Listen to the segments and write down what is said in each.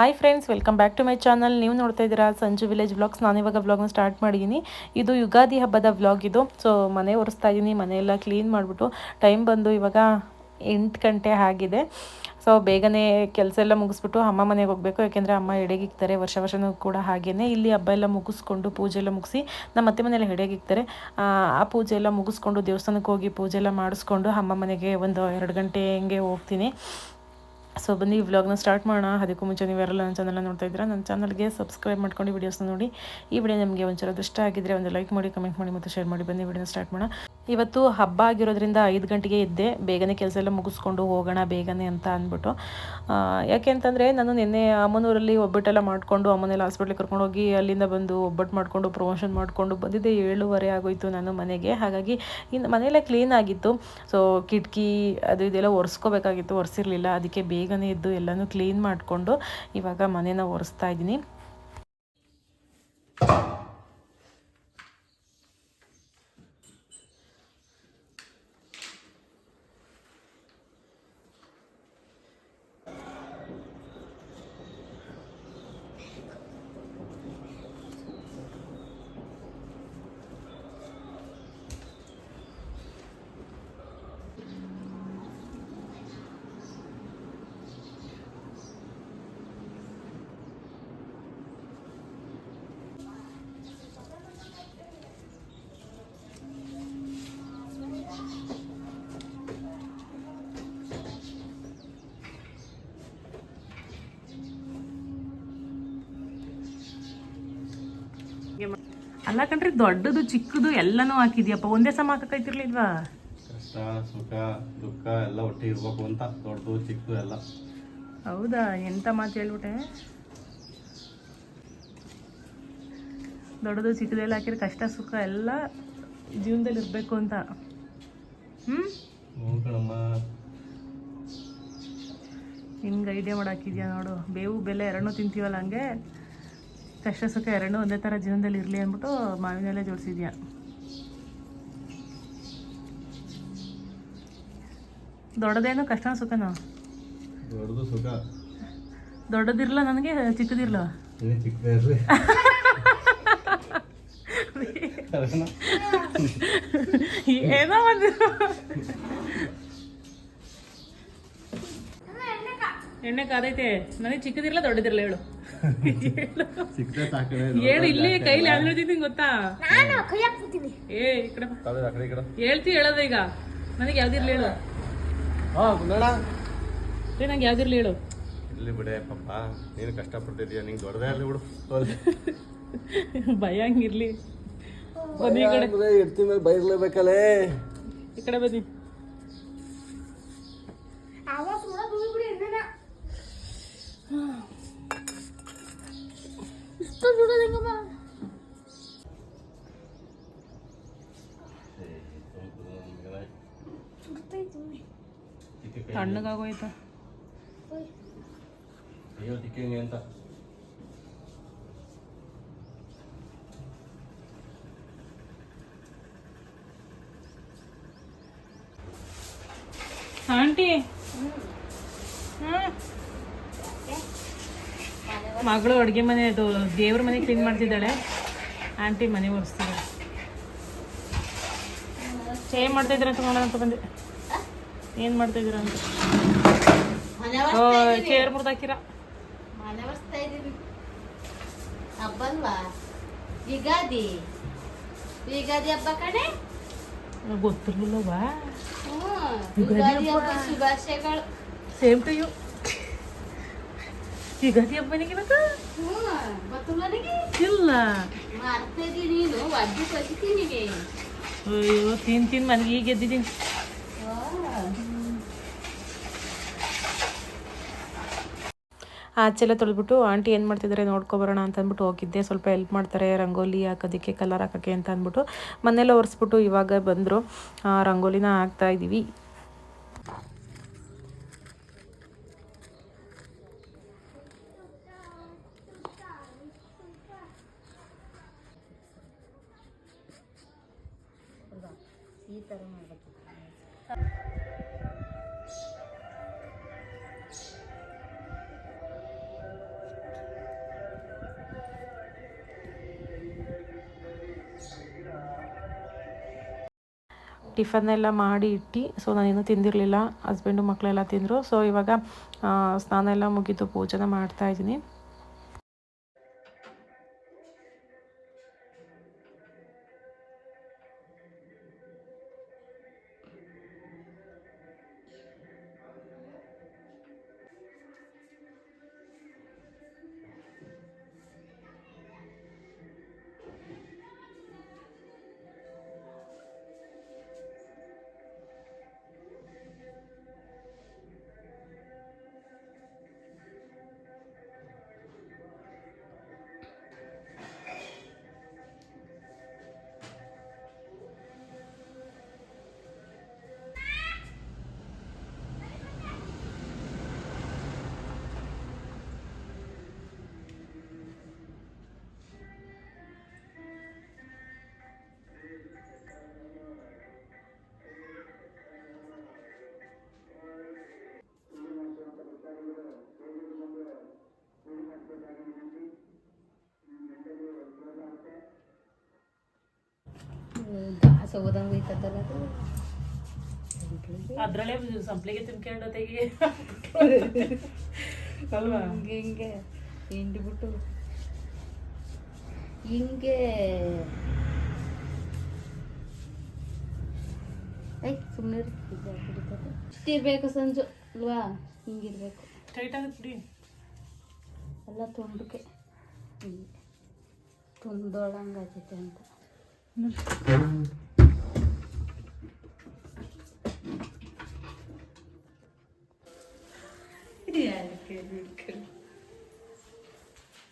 Hi friends welcome back to my channel ನೀವು ನೋಡ್ತಾ ಇದ್ದೀರಾ ಸಂಜು ವಿಲೇಜ್ ವ್ಲಾಗ್ಸ್ ನಾನು ಇವಾಗ ವ್ಲಾಗ್ನ ಸ್ಟಾರ್ಟ್ ಮಾಡಿದ್ದೀನಿ. ಇದು ಯುಗಾದಿ ಹಬ್ಬದ ವ್ಲಾಗ್ ಇದು. ಸೊ ಮನೆ ಒರೆಸ್ತಾ ಇದ್ದೀನಿ ಮನೆಯೆಲ್ಲ ಕ್ಲೀನ್ ಮಾಡಿಬಿಟ್ಟು ಟೈಮ್ ಬಂದು ಇವಾಗ ಎಂಟು ಗಂಟೆ ಆಗಿದೆ. ಸೊ ಬೇಗನೆ ಕೆಲಸ ಎಲ್ಲ ಮುಗಿಸ್ಬಿಟ್ಟು ಅಮ್ಮ ಮನೆಗೆ ಹೋಗಬೇಕು. ಯಾಕೆಂದರೆ ಅಮ್ಮ ಎಡೆಗಿಕ್ತಾರೆ ವರ್ಷ ವರ್ಷನೂ ಕೂಡ ಹಾಗೆಯೇ ಇಲ್ಲಿ ಹಬ್ಬ ಎಲ್ಲ ಮುಗಿಸ್ಕೊಂಡು ಪೂಜೆ ಎಲ್ಲ ಮುಗಿಸಿ ನಮ್ಮ ಅತ್ತೆ ಮನೆಯಲ್ಲಿ ಎಡೆಗಿಕ್ತಾರೆ ಆ ಆ ಪೂಜೆ ಎಲ್ಲ ಮುಗಿಸ್ಕೊಂಡು ದೇವಸ್ಥಾನಕ್ಕೆ ಹೋಗಿ ಪೂಜೆ ಎಲ್ಲ ಮಾಡಿಸ್ಕೊಂಡು ಅಮ್ಮ ಮನೆಗೆ ಒಂದು ಎರಡು ಗಂಟೆ ಹಂಗೆ ಹೋಗ್ತೀನಿ. ಸೊ ಬನ್ನಿ, ಈ ವ್ಲಾಗ್ನ ಸ್ಟಾರ್ಟ್ ಮಾಡೋಣ. ಅದಕ್ಕೂ ಮುಂಚೆ ನೀವು ಯಾರೆಲ್ಲ ನನ್ನ ಚಾನಲ್ನ ನೋಡ್ತಾ ಇದ್ದೀರಾ, ನನ್ನ ಚಾನಲ್ಗೆ ಸಬ್ಸ್ಕ್ರೈಬ್ ಮಾಡ್ಕೊಂಡು ವೀಡಿಯೋಸ್ನ ನೋಡಿ. ಈ ವಿಡಿಯೋ ನಿಮಗೆ ಒಂಚೂರು ಇಷ್ಟ ಆಗಿದ್ರೆ ಒಂದು ಲೈಕ್ ಮಾಡಿ ಕಮೆಂಟ್ ಮಾಡಿ ಮತ್ತು ಶೇರ್ ಮಾಡಿ. ಬನ್ನಿ ವಿಡಿಯೋನ ಸ್ಟಾರ್ಟ್ ಮಾಡೋಣ. ಇವತ್ತು ಹಬ್ಬ ಆಗಿರೋದ್ರಿಂದ ಐದು ಗಂಟೆಗೆ ಇದ್ದೆ ಬೇಗನೆ ಕೆಲಸ ಎಲ್ಲ ಮುಗಿಸ್ಕೊಂಡು ಹೋಗೋಣ, ಬೇಗನೆ ಅಂತ ಅಂದ್ಬಿಟ್ಟು. ಯಾಕೆಂತಂದರೆ ನಾನು ನಿನ್ನೆ ಅಮ್ಮನೂರಲ್ಲಿ ಒಬ್ಬಟ್ಟೆಲ್ಲ ಮಾಡಿಕೊಂಡು, ಅಮ್ಮನೆಲ್ಲ ಹಾಸ್ಪಿಟ್ಲಿಗೆ ಕರ್ಕೊಂಡು ಹೋಗಿ ಅಲ್ಲಿಂದ ಬಂದು ಒಬ್ಬಟ್ಟು ಮಾಡಿಕೊಂಡು ಪ್ರಮೋಷನ್ ಮಾಡಿಕೊಂಡು ಬಂದಿದ್ದೆ. ಏಳುವರೆ ಆಗೋಯ್ತು ನಾನು ಮನೆಗೆ. ಹಾಗಾಗಿ ಇನ್ನು ಮನೆಯೆಲ್ಲ ಕ್ಲೀನ್ ಆಗಿತ್ತು. ಸೊ ಕಿಟಕಿ ಅದು ಇದೆಲ್ಲ ಒರೆಸ್ಕೋಬೇಕಾಗಿತ್ತು, ಒರೆಸಿರಲಿಲ್ಲ. ಅದಕ್ಕೆ ಬೇಗನೆ ಇದ್ದು ಎಲ್ಲನೂ ಕ್ಲೀನ್ ಮಾಡಿಕೊಂಡು ಇವಾಗ ಮನೇನ ಒರೆಸ್ತಾ ಇದ್ದೀನಿ. ಅಲ್ಲ ಕಣ್ರಿ ದೊಡ್ಡದು ಚಿಕ್ಕದು ಎಲ್ಲನೂ ಹಾಕಿದ್ಯಪ್ಪ. ಒಂದೇ ಸಮ ಹಾಕೈತಿರ್ಲಿಲ್ವಾ ಕಷ್ಟ ಸುಖ ದುಃಖ ಎಲ್ಲ ಒಟ್ಟಿ ಇರ್ಬೇಕು ಅಂತ. ದೊಡ್ಡದು ಚಿಕ್ಕದು ಎಲ್ಲ. ಹೌದಾ? ಎಂತ ಮಾತು ಹೇಳ್ಬಿಟ್ಟೆ? ದೊಡ್ಡದು ಚಿಕ್ಕದೆಲ್ಲ ಹಾಕಿದ್ರೆ ಕಷ್ಟ ಸುಖ ಎಲ್ಲ ಜೀವನದಲ್ಲಿ ಇರಬೇಕು ಅಂತ. ಹ್ಞೂ ಕಣಮ್ಮ. ಹಿಂಗೆ ಐಡಿಯಾ ಮಾಡಾಕಿದ್ಯಾ ನೋಡು. ಬೇವು ಬೆಲೆ ಎರಡನ್ನೂ ತಿಂತೀವಲ್ಲ ಹಂಗೆ? ಕಷ್ಟ ಸುಖ ಎರಡೂ ಒಂದೇ ಥರ ಜೀವನದಲ್ಲಿ ಇರಲಿ ಅಂದ್ಬಿಟ್ಟು ಮಾವಿನಲ್ಲೇ ಜೋಡಿಸಿದ್ಯಾ? ದೊಡ್ಡದೇನು ಕಷ್ಟ ಸುಖನೋ? ದೊಡ್ಡದು ಸುಖ. ದೊಡ್ಡದಿರಲ್ಲ ನನಗೆ ಚಿಕ್ಕದಿರಲ್ಲ ಏನೇ ಚಿಕ್ಕದೇ ಇರ್ರಿ ಅದನ್ನ ಏನೋ ಒಂದು. ಎಣ್ಣೆ ಕಾದೈತೆ. ನನಗೆ ಚಿಕ್ಕದಿರಲ್ಲ ದೊಡ್ಡದಿರಲ್ಲ ಹೇಳು. ಚಿಕ್ಕದೇ ಸಾಕಣೆ ಹೇಳು ಇಲ್ಲಿ ಕೈಲಿ ಹಳ್ಳಿದ್ದೀನಿ ಗೊತ್ತಾ? ಏ ಈ ಕಡೆ ಬಾ. ತಲೆ ಆ ಕಡೆ ಈ ಕಡೆ. ಹೇಳ್ತಿ ಹೇಳೋದು ಈಗ. ನನಗೆ ಯಾವ್ದಿರ್ಲಿ ಹೇಳು. ಹಾ ಗುಂಡಣ್ಣ. ಏ ನಂಗೆ ಯಾವ್ದಿರ್ಲಿ ಹೇಳು. ಇಲ್ಲಿ ಬಿಡೆ ಪಾಪ. ನೀನು ಕಷ್ಟಪಟ್ಟಿದ್ಯಾ ನಿಂಗೆ ದೊಡ್ಡದೇ ಇರಲಿ ಬಿಡು. ತೋರ್ಸಿ. ಭಯ ಹಂಗಿರ್ಲಿ. ಬನ್ನಿ ಈ ಕಡೆ. ಅಂದ್ರೆ ಇಡ್ತಿ ಮೇಲೆ ಬೈರ್ಲೇಬೇಕಲ್ಲೇ ಈ ಕಡೆ ಬನ್ನಿ. ತಣ್ಣಗಾಗೋಯ್ತಾ ಅಯ್ಯೋ ತಿಕ್ಕಂಗೆ ಅಂತ ಆಂಟಿ ಹ್ಮ್. ಮಗಳು ಅಡುಗೆ ಮನೆ ಅದು ದೇವ್ರ ಮನೆ ಕ್ಲೀನ್ ಮಾಡ್ತಿದ್ದಾಳೆ. ಆಂಟಿ ಮನೆ ಒರೆಸ್ತಿದ್ದಾಳೆ ಸ್ಟೇ ಮಾಡ್ತಾ ಇದ್ರ ಅಂತ ನೋಡೋಣ ಅಂತ ಬಂದೆ. ಏನು ಮಾಡ್ತಾ ಇದ್ರ ಅಂತ. ಚೇರ್ ಮುರ್ದಾಕಿರ? ಮನೆ ಒರೆಸ್ತಾ ಇದೀನಿ ಹಬ್ಬ ಅಲ್ವಾ ಯುಗಾದಿ. ಯುಗಾದಿ ಹಬ್ಬ ಕಣೆ? ಗೊತ್ತಿರ್ಲಿಲ್ಲವಾ ಯುಗಾದಿ ಹಬ್ಬ ಶುಭಾಶಯಗಳು. ಸೇಮ್ ಟು ಯು ಇಲ್ಲ. ಅಯ್ಯೋ, ತಿನ್ ತಿನ್ ಮನೆಗೆ ಈಗ ಎದ್ದಿದ್ದೀನಿ. ಆಚೆಲ್ಲ ತೊಳೆದ್ಬಿಟ್ಟು ಆಂಟಿ ಏನು ಮಾಡ್ತಿದ್ದಾರೆ ನೋಡ್ಕೊಬರೋಣ ಅಂತ ಅಂದ್ಬಿಟ್ಟು ಹೋಗಿದ್ದೆ. ಸ್ವಲ್ಪ ಹೆಲ್ಪ್ ಮಾಡ್ತಾರೆ, ರಂಗೋಲಿ ಹಾಕೋದಕ್ಕೆ ಕಲರ್ ಹಾಕೋಕ್ಕೆ ಅಂತ ಅಂದ್ಬಿಟ್ಟು ಮನೆಯಲ್ಲ ಒರೆಸ್ಬಿಟ್ಟು ಇವಾಗ ಬಂದರು. ರಂಗೋಲಿನ ಹಾಕ್ತಾ ಇದ್ದೀವಿ ಥರ ಮಾಡಬೇಕು. ಟಿಫನ್ನೆಲ್ಲ ಮಾಡಿ ಇಟ್ಟು, ಸೊ ನಾನೇನು ತಿಂದಿರಲಿಲ್ಲ, ಹಸ್ಬೆಂಡು ಮಕ್ಕಳೆಲ್ಲ ತಿಂದರು. ಸೊ ಇವಾಗ ಸ್ನಾನ ಎಲ್ಲ ಮುಗಿದು ಪೂಜೆನ ಮಾಡ್ತಾಯಿದ್ದೀನಿ ಗಾಸ ಹೋದಂಗೆ ಹೋಯ್ತದಲ್ಲ ಅದು. ಅದರಲ್ಲೇ ಸಂಪ್ಲಿಗೆ ತಿನ್ಕೊಂಡು ತೆಗಿ ಅಲ್ವಾ? ಹಿಂಗೆ ಹಿಂಗೆ. ಹಿಂಡ್ಬಿಟ್ಟು ಹಿಂಗೆ. ಐ ಸುಮ್ಮನೆ ಇಷ್ಟಿರ್ಬೇಕು ಸಂಜು ಅಲ್ವಾ? ಹಿಂಗಿರ್ಬೇಕು ಟೈಟ್ ಆಗುತ್ತೆ ಎಲ್ಲ ಎಲ್ಲ ತುಂಡಕ್ಕೆ ಹಿಂಗೆ. ತುಂಬ್ದೊಳಂಗಾಗೈತೆ ಅಂತ.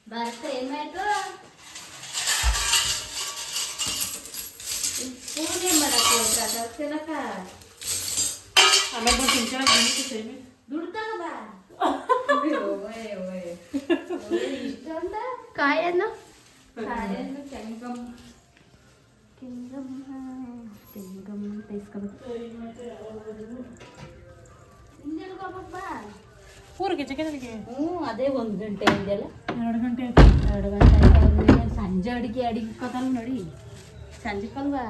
ಬರ್ತ ಏನಾಯ್ತು ಪೂಜೆ ಮಾಡಕ್ಕೆ ಅದಕ್ಕೆನಕ ಆಮೇಲೆ ಬಂದು ತಿನ್ಕೊಂಡು ಸೇಮಿ ದುಡ್ಡು ತಗೋಬಾ ಇಷ್ಟೊಂದ ಕಾಯನ್ನು ಕಾಯನ್ನು ಇಸ್ಕೊಬೇಕು ಊರಿಗೆ ಚಿಕ್ಕನಿಗೆ ಹ್ಞೂ ಅದೇ ಒಂದು ಗಂಟೆ ಹಿಂದೆಲ್ಲ ಎರಡು ಗಂಟೆ ಆಯ್ತು. ಎರಡು ಗಂಟೆ ಆಯ್ತು ಸಂಜೆ ಅಡಿಗೆ ಅಡಿಗೆ ಕದಲ್ ನೋಡಿ. ಸಂಜೆ ಕಲ್ವಾ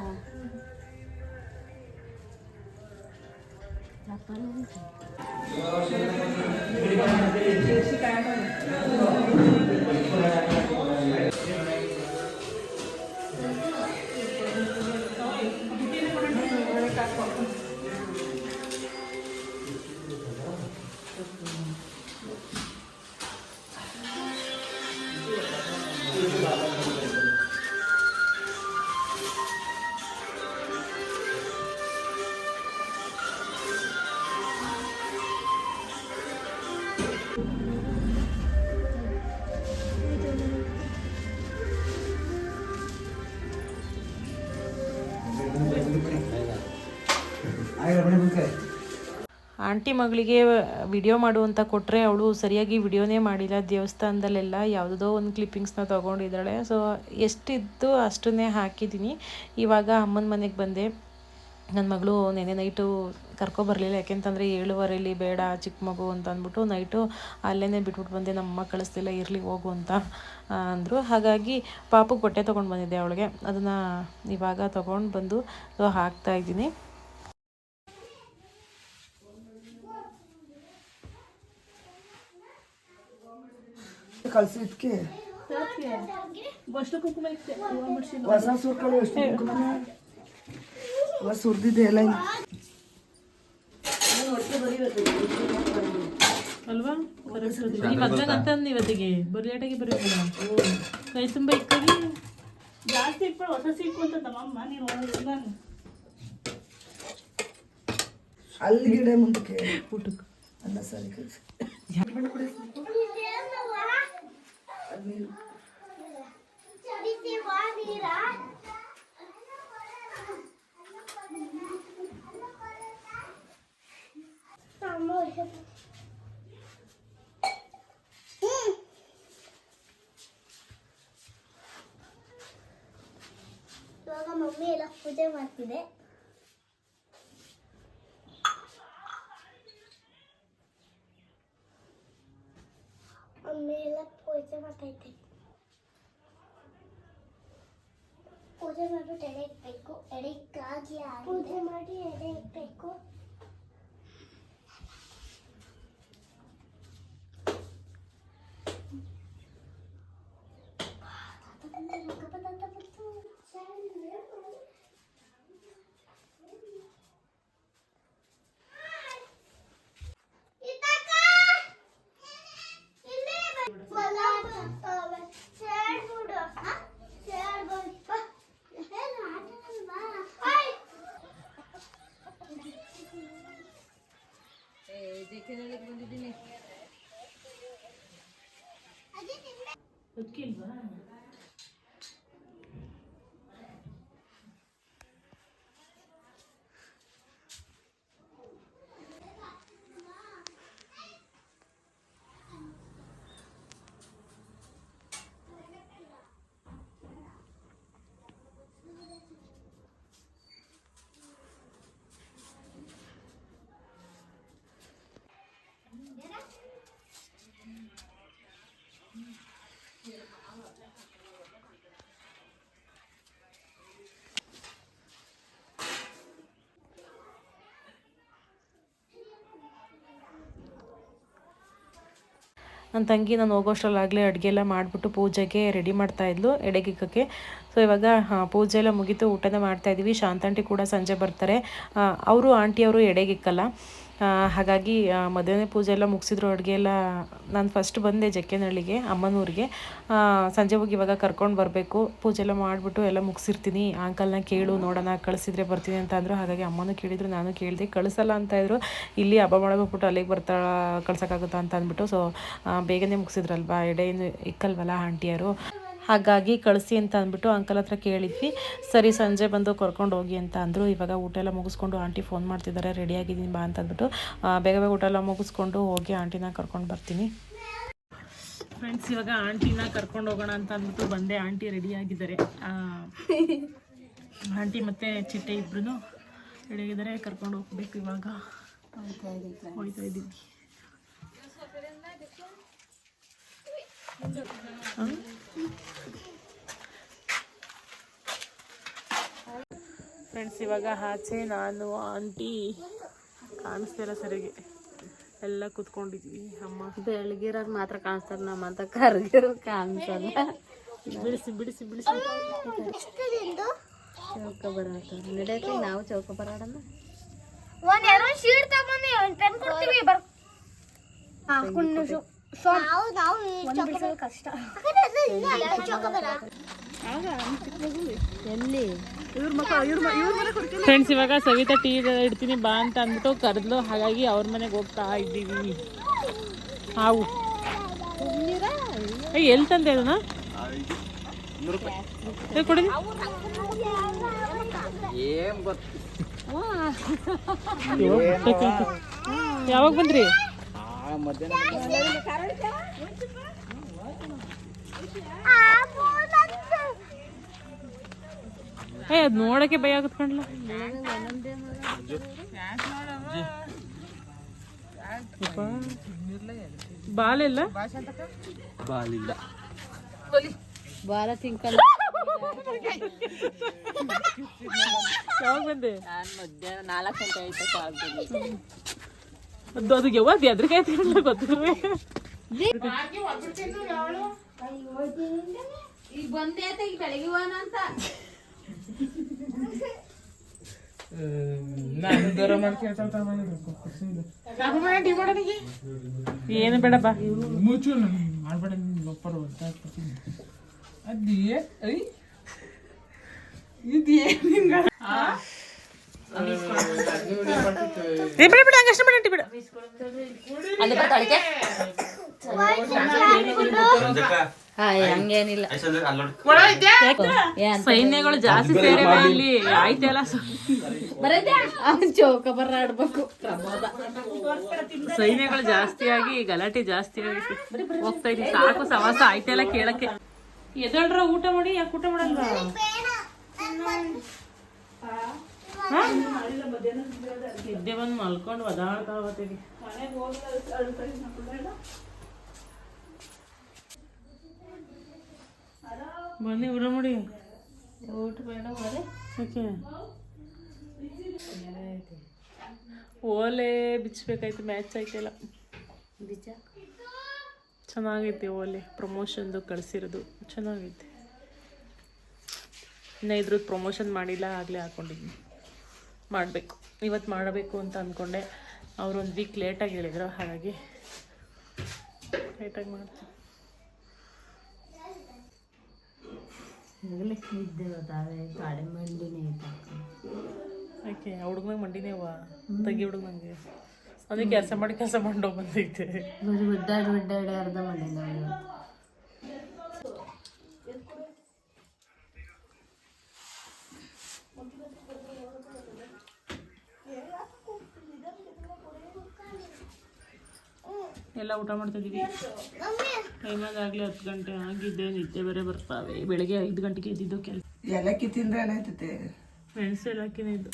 ಆಂಟಿ ಮಗಳಿಗೆ ವಿಡಿಯೋ ಮಾಡು ಅಂತ ಕೊಟ್ಟರೆ ಅವಳು ಸರಿಯಾಗಿ ವಿಡಿಯೋನೇ ಮಾಡಿಲ್ಲ. ದೇವಸ್ಥಾನದಲ್ಲೆಲ್ಲ ಯಾವುದೋ ಒಂದು ಕ್ಲಿಪ್ಪಿಂಗ್ಸ್ನ ತೊಗೊಂಡಿದ್ದಾಳೆ. ಸೊ ಎಷ್ಟಿತ್ತು ಅಷ್ಟನ್ನೇ ಹಾಕಿದ್ದೀನಿ ಇವಾಗ ಅಮ್ಮನ ಮನೆಗೆ ಬಂದೆ. ನನ್ನ ಮಗಳು ನೆನೆ ನೈಟು ಕರ್ಕೊಬರಲಿಲ್ಲ ಯಾಕೆಂತಂದರೆ ಏಳುವರೆಯಲ್ಲಿ ಬೇಡ ಚಿಕ್ಕ ಮಗು ಅಂತ ಅಂದ್ಬಿಟ್ಟು ನೈಟು ಅಲ್ಲೇ ಬಿಟ್ಬಿಟ್ಟು ಬಂದೆ. ನಮ್ಮಮ್ಮ ಕಳಿಸ್ತಿಲ್ಲ ಇರಲಿ ಹೋಗು ಅಂತ ಅಂದರು. ಹಾಗಾಗಿ ಪಾಪು ಬಟ್ಟೆ ತೊಗೊಂಡು ಬಂದಿದ್ದೆ ಅವಳಿಗೆ. ಅದನ್ನು ಇವಾಗ ತೊಗೊಂಡು ಬಂದು ಸೊ ಹಾಕ್ತಾ ಇದ್ದೀನಿ ಕಳ್ಸಿದ್ಕೆ ಹೊಸ ಸುರ್ಕೊಳ್ಳಿ ಎಷ್ಟು ಕುಂಕುಮ ಹೊಸ ಸುರ್ದಿದೆ ಎಲ್ಲ ಇಲ್ಲಿ. ಅಲ್ವಾ? ನೀವು ಮದ್ವೆಗೆ ಅಂತ ಅಂದ್ ಇವತ್ತಿಗೆ. ಬರೀ ಲೇಟಾಗಿ ಬರೀಲ್ಲ ಕೈ ತುಂಬ ಇಕ್ಕಾಗಿ ಜಾಸ್ತಿ ಇಟ್ಬಿಡು ಹೊಸ ಸಿಕ್ಕು ಅಂತ ನಮ್ಮಮ್ಮ ನೀನು ನಾನು ಅಲ್ಲಿ ಗಿಡ ಮುಂದಕ್ಕೆ. ಊಟಕ್ಕೆ. ಅನ್ನ ಸಾರಿ ಕಳ್ಸಿ ってね ನನ್ನ ತಂಗಿ ನಾನು ಹೋಗೋಷ್ಟರಲ್ಲಾಗಲೇ ಅಡುಗೆ ಎಲ್ಲ ಮಾಡಿಬಿಟ್ಟು ಪೂಜೆಗೆ ರೆಡಿ ಮಾಡ್ತಾಯಿದ್ಲು ಎಡೆಗಿಕ್ಕಕ್ಕೆ. ಸೊ ಇವಾಗ ಪೂಜೆ ಎಲ್ಲ ಮುಗೀತು, ಊಟನ ಮಾಡ್ತಾಯಿದ್ವಿ ಶಾಂತಾಂಟಿ ಕೂಡ ಸಂಜೆ ಬರ್ತಾರೆ. ಅವರು, ಆಂಟಿಯವರು ಎಡೆಗಿಕ್ಕಲ್ಲ. ಹಾಗಾಗಿ ಮಧ್ಯಾಹ್ನ ಪೂಜೆ ಎಲ್ಲ ಮುಗಿಸಿದ್ರು ಅಡುಗೆ ಎಲ್ಲ ನಾನು ಫಸ್ಟ್ ಬಂದೆ ಜಕ್ಕೆನಹಳ್ಳಿಗೆ, ಅಮ್ಮನೂರಿಗೆ. ಸಂಜೆ ಹೋಗಿ ಇವಾಗ ಕರ್ಕೊಂಡು ಬರಬೇಕು. ಪೂಜೆ ಎಲ್ಲ ಮಾಡಿಬಿಟ್ಟು ಎಲ್ಲ ಮುಗಿಸಿರ್ತೀನಿ. ಅಂಕಲ್ನ ಕೇಳು, ನೋಡೋಣ, ಕಳಿಸಿದ್ರೆ ಬರ್ತೀನಿ ಅಂತ ಅಂದರು. ಹಾಗಾಗಿ ಅಮ್ಮನೂ ಕೇಳಿದ್ರು, ನಾನು ಕೇಳಿದೆ. ಕಳಿಸಲ್ಲ ಅಂತ ಇದ್ರು. ಇಲ್ಲಿ ಹಬ್ಬ ಮಾಡೋಗ್ಬಿಟ್ಟು ಅಲ್ಲಿಗೆ ಬರ್ತಾ, ಕಳ್ಸೋಕ್ಕಾಗುತ್ತಾ ಅಂತ ಅಂದ್ಬಿಟ್ಟು. ಸೊ ಬೇಗನೆ ಮುಗಿಸಿದ್ರಲ್ವಾ? ಎಡೆ ಇಕ್ಕಲ್ವಲ್ಲ ಆಂಟಿಯರು? ಹಾಗಾಗಿ ಕಳಿಸಿ ಅಂತ ಅಂದ್ಬಿಟ್ಟು ಅಂಕಲ್ ಹತ್ರ ಕೇಳಿದ್ವಿ. ಸರಿ ಸಂಜೆ ಬಂದು ಕರ್ಕೊಂಡು ಹೋಗಿ ಅಂತ ಅಂದರು. ಇವಾಗ ಊಟ ಎಲ್ಲ ಮುಗಿಸ್ಕೊಂಡು ಆಂಟಿ ಫೋನ್ ಮಾಡ್ತಿದ್ದಾರೆ. ರೆಡಿಯಾಗಿದ್ದೀನಿ ಬಾ ಅಂತ ಅಂದ್ಬಿಟ್ಟು ಬೇಗ ಬೇಗ ಊಟ ಎಲ್ಲ ಮುಗಿಸ್ಕೊಂಡು ಹೋಗಿ ಆಂಟಿನ ಕರ್ಕೊಂಡು ಬರ್ತೀನಿ. ಫ್ರೆಂಡ್ಸ್ ಇವಾಗ ಆಂಟಿನ ಕರ್ಕೊಂಡು ಹೋಗೋಣ ಅಂತ ಅಂದ್ಬಿಟ್ಟು ಬಂದೆ. ಆಂಟಿ ರೆಡಿಯಾಗಿದ್ದಾರೆ ಆಂಟಿ ಮತ್ತು ಚಿಟ್ಟೆ ಇಬ್ರು ರೆಡಿಯಾಗಿದ್ದಾರೆ ಕರ್ಕೊಂಡು ಹೋಗ್ಬೇಕು ಇವಾಗ. ಹೋಯ್ತಾ ಇದ್ದೀವಿ. ಫ್ರೆಂಡ್ಸ್ ಇವಾಗ ಆಚೆ ನಾನು ಆಂಟಿ ಕಾಣಿಸ್ತಿಲ್ಲ ಸರಿಗೆ. ಎಲ್ಲ ಕುತ್ಕೊಂಡಿದ್ವಿ. ಅಮ್ಮ. ಬೆಳಗಿರೋರು ಮಾತ್ರ ಕಾಣಿಸ್ತಾರೆ ನಮ್ಮಂತ ಕರ್ಗಿರೋ ಕಾಣಿಸಲ್ಲ. ಬಿಡಿಸಿ ಬಿಡಿಸಿ ಬಿಡಿಸಿ. ಚೌಕ ಬರಾಟ ನಡೆಯಕ್ಕೆ ನಾವು ಚೌಕ ಬರಾಡಲ್ಲ ಒಂದ್ ಎರಡು ಶೀಟ್ ತಗೊಂಡು ಒಂದ್ ಪೆನ್ ಕೊಡ್ತೀವಿ ಬರ್ ಕಷ್ಟ. ಎಲ್ಲಿ? ಫ್ರೆಂಡ್ಸ್ ಇವಾಗ ಸವಿತಾ ಟೀ ಇಡ್ತೀನಿ ಬಾ ಅಂತ ಅಂದ್ಬಿಟ್ಟು ಕರೆದ್ಲು. ಹಾಗಾಗಿ ಅವ್ರ ಮನೆಗೆ ಹೋಗ್ತಾ ಇದ್ದೀವಿ. ಹಾವು. ಎಲ್ಲಿ ತಂದೆ ಅದನ್ನ? ಏ, ಕೊಡಿ. ಯಾವಾಗ ಬಂದ್ರಿ? ಏ ಅದ್ ನೋಡಕ್ಕೆ ಭಯ ಆಗತ್ ಕಣ್ಲ. ಬಾಲಿಲ್ಲ ಬಾಲಿಲ್ಲ. ಬಾಲ ತಿನ್ಕೊಂಡು ಯಾವಾಗ ಬಂದೆ? ನಾನು ಮಧ್ಯಾಹ್ನ ನಾಲ್ಕು ಗಂಟೆ ಆಯ್ತು ಕಾಲ್ದಲ್ಲಿ ಅದು ಅದು ಈಗ ಬಂದೆ ಆಯ್ತು ಈಗ ಬೆಳಗ್ಗೆ ಹೋಗೋಣ ಅಂತ. ಏನು ಬೇಡ ಬಾ ಏ, ಬಿಡ ಬಿಡ ಹಂಗಷ್ಟು ಬಿಡ ಬಿಡು ಬಿಡ ಹಂಗೇನಿಲ್ಲ ಸೈನ್ಯಗಳು ಜಾಸ್ತಿ ಸೇರಿವೆ ಇಲ್ಲಿ ಆಯ್ತಲ್ಲ ಚೌಕ ಬರಾಡ್ಬೇಕು ಸೈನ್ಯಗಳು ಜಾಸ್ತಿ ಆಗಿ ಗಲಾಟೆ ಜಾಸ್ತಿ ಆಗಿ ಹೋಗ್ತಾ ಇದೀವಿ ಸಾಕು ಸವಾಸ ಆಯ್ತಲ್ಲ ಕೇಳಕ್ಕೆ ಎದಳ್ರ ಊಟ ಮಾಡಿ, ಯಾಕೆ ಊಟ ಮಾಡಲ್ವಾ? ನಿದ್ದೆ ಬಂದು ಮಲ್ಕೊಂಡು ಒದಾಡ್ತಾವತ್ತಿಗೆ ಬನ್ನಿ ಊಟ ಮಾಡಿ. ಊಟ ಬೇಡ ಓಕೆ ಓಲೆ ಬಿಚ್ಚಬೇಕಾಯ್ತು ಮ್ಯಾಚ್ ಆಯ್ತಲ್ಲ. ಬಿಚ್ಚ ಚೆನ್ನಾಗೈತೆ ಓಲೆ ಪ್ರಮೋಷನ್ದು ಕಳಿಸಿರೋದು. ಚೆನ್ನಾಗೈತೆ. ಇನ್ನು ಇದ್ರದ್ದು ಪ್ರಮೋಷನ್ ಮಾಡಿಲ್ಲ, ಆಗಲೇ ಹಾಕ್ಕೊಂಡಿದ್ದೀನಿ ಮಾಡಬೇಕು. ಇವತ್ತು ಮಾಡಬೇಕು ಅಂತ ಅಂದ್ಕೊಂಡೆ ಅವರು ಒಂದು ವೀಕ್ ಲೇಟಾಗಿ ಹೇಳಿದರು ಹಾಗಾಗಿ ಲೇಟಾಗಿ ಮಾಡ್ತೀನಿ. ಗೊತ್ತಾವೆ ಕಾಡೆ ಮಂಡಿನೇ ವಾ ಯಾಕೆ ತಗಿ ತಂಗಿ ಹುಡುಗನಂಗೆ ಅದಕ್ಕೆ ಕೆಲಸ ಮಾಡಿ ಕೆಲಸ ಮಾಡಿ ಬಂದೈತೆ ಬರೀ ಒಡ್ಡಾಡಿ ಒಡ್ಡಾಡಿ ಅರ್ಧ ಮಂಡಿನ ಎಲ್ಲ ಊಟ ಮಾಡ್ತಿದ್ದೀವಿ. ಆಗಲಿ ಹತ್ತು ಗಂಟೆ ಆಗಿದ್ದೆ ನಿದ್ದೆ ಬೇರೆ ಬರ್ತಾವೆ. ಬೆಳಗ್ಗೆ ಐದು ಗಂಟೆಗೆ ಎದ್ದಿದ್ದು ಕೆಲಸ. ಏಲಕ್ಕಿ ತಿಂದ್ರೆ ಏನಾಯ್ತೈತೆ? ಮೆಣಸು ಏಲಕ್ಕಿನೇ ಇದ್ದು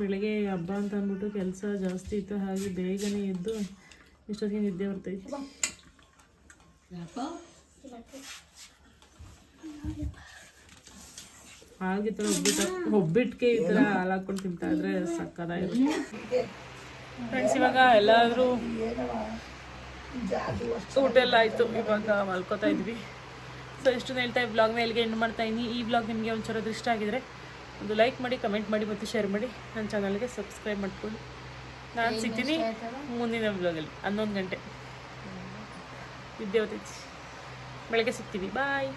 ಬೆಳಗ್ಗೆ ಹಬ್ಬ ಅಂತ ಅಂದ್ಬಿಟ್ಟು ಕೆಲಸ ಜಾಸ್ತಿ ಇತ್ತು ಹಾಗೆ ಬೇಗನೆ ಎದ್ದು ಇಷ್ಟೊತ್ತಿಗೆ ನಿದ್ದೆ ಬರ್ತೈತೆ. ಹಾಗೆ ಈ ಥರ ಒಬ್ಬಿಟ್ಟು ಒಬ್ಬಿಟ್ಟಿಗೆ ಈ ಥರ ಹಾಲು ಹಾಕ್ಕೊಂಡು ತಿಂತಾ ಇದ್ರೆ ಸಕ್ಕದಾಗಿರುತ್ತೆ ಫ್ರೆಂಡ್ಸ್ ಇವಾಗ ಎಲ್ಲಾದರೂ ಊಟ ಎಲ್ಲ ಆಯಿತು. ಇವಾಗ ಮಲ್ಕೋತಾ ಇದ್ವಿ. ಸೊ ಇಷ್ಟು ಹೇಳ್ತಾ ಈ ಬ್ಲಾಗ್ನ ಎಲ್ಲಿಗೆ ಎಂಡ್ ಮಾಡ್ತಾ ಇದ್ದೀನಿ ಈ ಬ್ಲಾಗ್ ನಿಮಗೆ ಒಂಚೂರು ಇಷ್ಟ ಆಗಿದ್ರೆ ಒಂದು ಲೈಕ್ ಮಾಡಿ ಕಮೆಂಟ್ ಮಾಡಿ ಮತ್ತು ಶೇರ್ ಮಾಡಿ. ನನ್ನ ಚಾನಲ್ಗೆ ಸಬ್ಸ್ಕ್ರೈಬ್ ಮಾಡ್ಕೊಳ್ಳಿ. ನಾನು ಸಿಗ್ತೀನಿ ಮುಂದಿನ ಬ್ಲಾಗಲ್ಲಿ ಹನ್ನೊಂದು ಗಂಟೆ. ವಿದ್ಯಾವತಿ. ಬೆಳಗ್ಗೆ ಸಿಗ್ತೀವಿ ಬಾಯ್